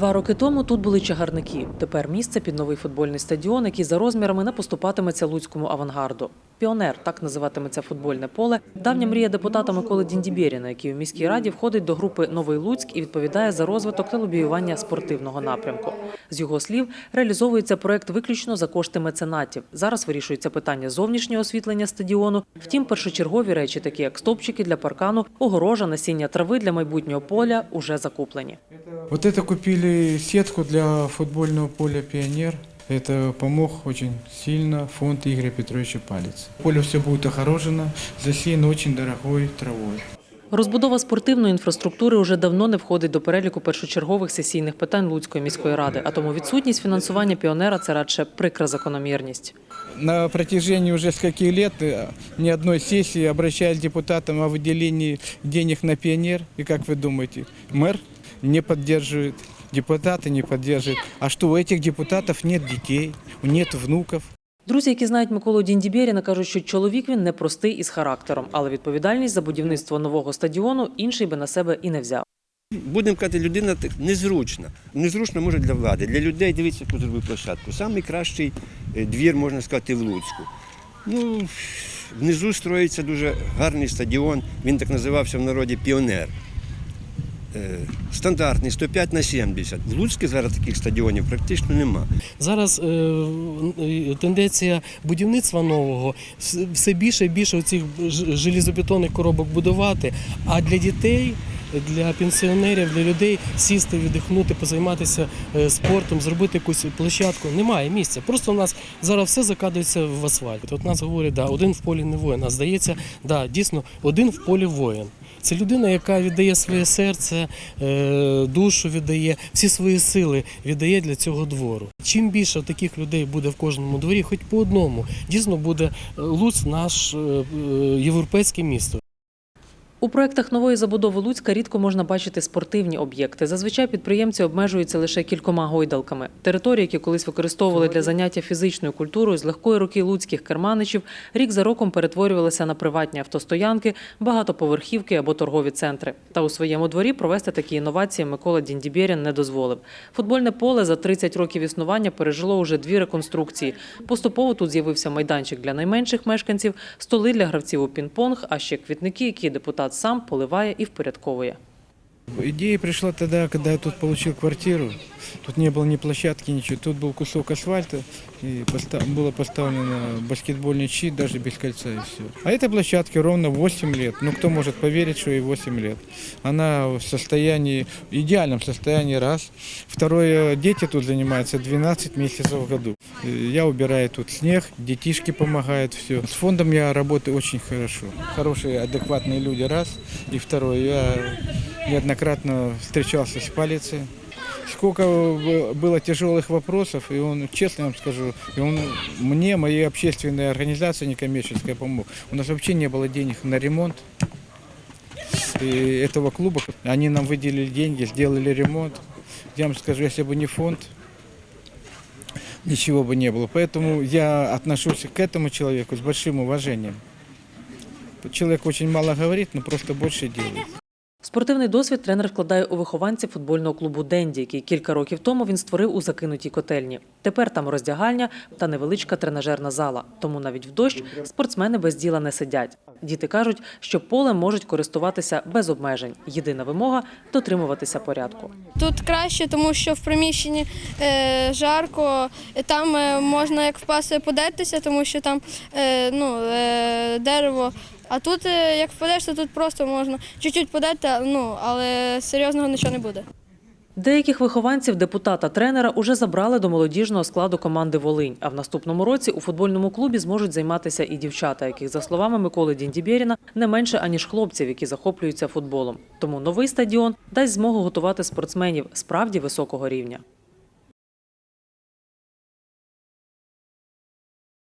Два роки тому тут були чагарники. Тепер місце під новий футбольний стадіон, який за розмірами не поступатиметься луцькому авангарду. Піонер так називатиметься футбольне поле. Давня мрія депутата Миколи Діндібєріна, який у міській раді входить до групи Новий Луцьк і відповідає за розвиток та лобіювання спортивного напрямку. З його слів, реалізовується проект виключно за кошти меценатів. Зараз вирішується питання зовнішнього освітлення стадіону. Втім, першочергові речі, такі як стовпчики для паркану, огорожа, насіння трави для майбутнього поля, уже закуплені. Вот это купили сетку для футбольного поля «Пионер». Это помог очень сильно фонд Игоря Петровича Палец. Поле все будет огорожено, засеяно очень дорогой травой. Розбудова спортивної інфраструктури уже давно не входить до переліку першочергових сесійних питань Луцької міської ради, а тому відсутність фінансування піонера це радше прикра закономірність. На протяжении уже скольких лет э, ни одной сессии обращались к депутатам о выделении денег на «Пионер». И как вы думаете, мэр не поддерживает, депутаты не поддерживают. А что, у этих депутатов нет детей, нет внуков? Друзі, які знають Миколу Діндібєріна, кажуть, що чоловік він непростий із характером, але відповідальність за будівництво нового стадіону інший би на себе і не взяв. Будемо казати, людина так незручна. Незручна може для влади. Для людей дивіться, яку зробив площадку. Самий кращий е, двір, можна сказати, в Луцьку. Ну, внизу строїться дуже гарний стадіон. Він так називався в народі Піонер. Е, Стандартний 105 на 70. В Луцьку зараз таких стадіонів практично нема. Зараз е, тенденція будівництва нового все більше і більше цих желізобетонних коробок будувати. А для дітей, для пенсіонерів, для людей сісти, віддихнути, позайматися е, спортом, зробити якусь площадку. Немає місця. Просто у нас зараз все закадується в асфальт. От нас говорять, да, один в полі не воїн. А здається, да, дійсно, один в полі воїн. Це людина, яка віддає своє серце, е, душу віддає, всі свої сили віддає для цього двору. Чим більше таких людей буде в кожному дворі, хоч по одному, дійсно буде е, Луцьк наш європейське місто. У проєктах нової забудови Луцька рідко можна бачити спортивні об'єкти. Зазвичай підприємці обмежуються лише кількома гойдалками. Території, які колись використовували для заняття фізичною культурою з легкої руки луцьких керманичів, рік за роком перетворювалися на приватні автостоянки, багатоповерхівки або торгові центри. Та у своєму дворі провести такі інновації Микола Діндібєрін не дозволив. Футбольне поле за 30 років існування пережило уже дві реконструкції. Поступово тут з'явився майданчик для найменших мешканців, столи для гравців у пінг-понг, а ще квітники, які депутат сам поливає і впорядковує. Идея пришла тогда, когда я тут получил квартиру. Тут не было ни площадки, ничего. Тут был кусок асфальта, и поста- было поставлено баскетбольный щит, даже без кольца и все. А этой площадке ровно 8 лет. Ну, кто может поверить, что ей 8 лет? Она в состоянии, идеальном состоянии, раз. Второе, дети тут занимаются 12 месяцев в году. Э, Я убираю тут снег, детишки помогают, все. С фондом я работаю очень хорошо. Хорошие, адекватные люди, раз. И второе, я неоднократно встречался с полицией. Сколько было тяжелых вопросов, и он, честно вам скажу, и он мне, моей общественной организации некоммерческой помог. У нас вообще не было денег на ремонт и этого клуба. Они нам выделили деньги, сделали ремонт. Я вам скажу, если бы не фонд, ничего бы не было. Поэтому я отношусь к этому человеку с большим уважением. Человек очень мало говорит, но просто больше делает. Спортивний досвід тренер вкладає у вихованців футбольного клубу Денді, який кілька років тому він створив у закинутій котельні. Тепер там роздягальня та невеличка тренажерна зала. Тому навіть в дощ спортсмени без діла не сидять. Діти кажуть, що полем можуть користуватися без обмежень. Єдина вимога дотримуватися порядку. Тут краще, тому що в приміщенні е, жарко, там е, можна як впасти подертися, тому що там е, ну, дерево. А тут, як впадеш, то тут просто можна чуть-чуть подерти, ну, але серйозного нічого не буде. Деяких вихованців депутата тренера уже забрали до молодіжного складу команди Волинь. А в наступному році у футбольному клубі зможуть займатися і дівчата, яких, за словами Миколи Діндібєріна, не менше аніж хлопців, які захоплюються футболом. Тому новий стадіон дасть змогу готувати спортсменів справді високого рівня.